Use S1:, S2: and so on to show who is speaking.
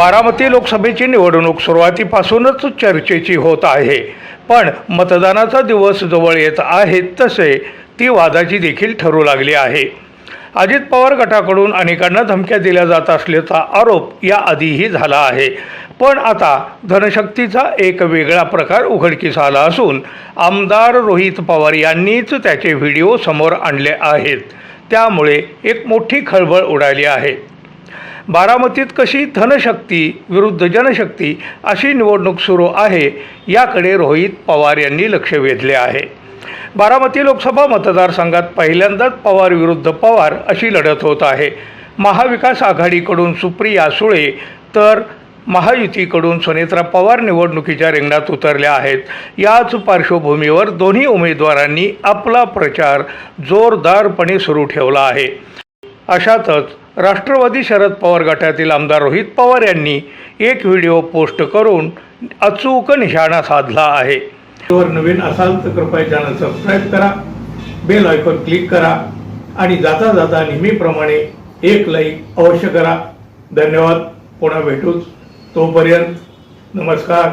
S1: बारामती लोकसभेची निवडणूक सुरुवातीपासूनच चर्चेची होत आहे. पण मतदानाचा दिवस जवळ येत आहे तसे ती वादाची देखील ठरू लागली आहे. अजित पवार गटाकडून अनेकांना धमक्या दिल्या जात असल्याचा आरोप याआधीही झाला आहे. पण आता धनशक्तीचा एक वेगळा प्रकार उघडकीस आला असून आमदार रोहित पवार यांनीच त्याचे व्हिडिओ समोर आणले आहेत. त्यामुळे एक मोठी खळबळ उडाली आहे. बारामतीत कशी धनशक्ती विरुद्ध जनशक्ती अशी निवडणूक सुरू आहे याकडे रोहित पवार यांनी लक्ष वेधले आहे. बारामती लोकसभा मतदारसंघात पहिल्यांदाच पवार विरुद्ध पवार अशी लढत होत आहे. महाविकास आघाडीकडून सुप्रिया सुळे तर महायुतीकडून सुनेत्रा पवार निवडणुकीच्या रिंगणात उतरल्या आहेत. याच पार्श्वभूमीवर दोन्ही उमेदवारांनी आपला प्रचार जोरदारपणे सुरू ठेवला आहे. अशातच राष्ट्रवादी शरद पवार गटातील आमदार रोहित पवार यांनी एक व्हिडिओ पोस्ट करून अचूक निशाणा साधला आहे. नवीन असाल तर कृपया चॅनल सबस्क्राईब करा बेल आयकॉन क्लिक करा आणि जाता जाता नेहमीप्रमाणे एक लाईक अवश्य करा. धन्यवाद. पुन्हा भेटूच तोपर्यंत. नमस्कार.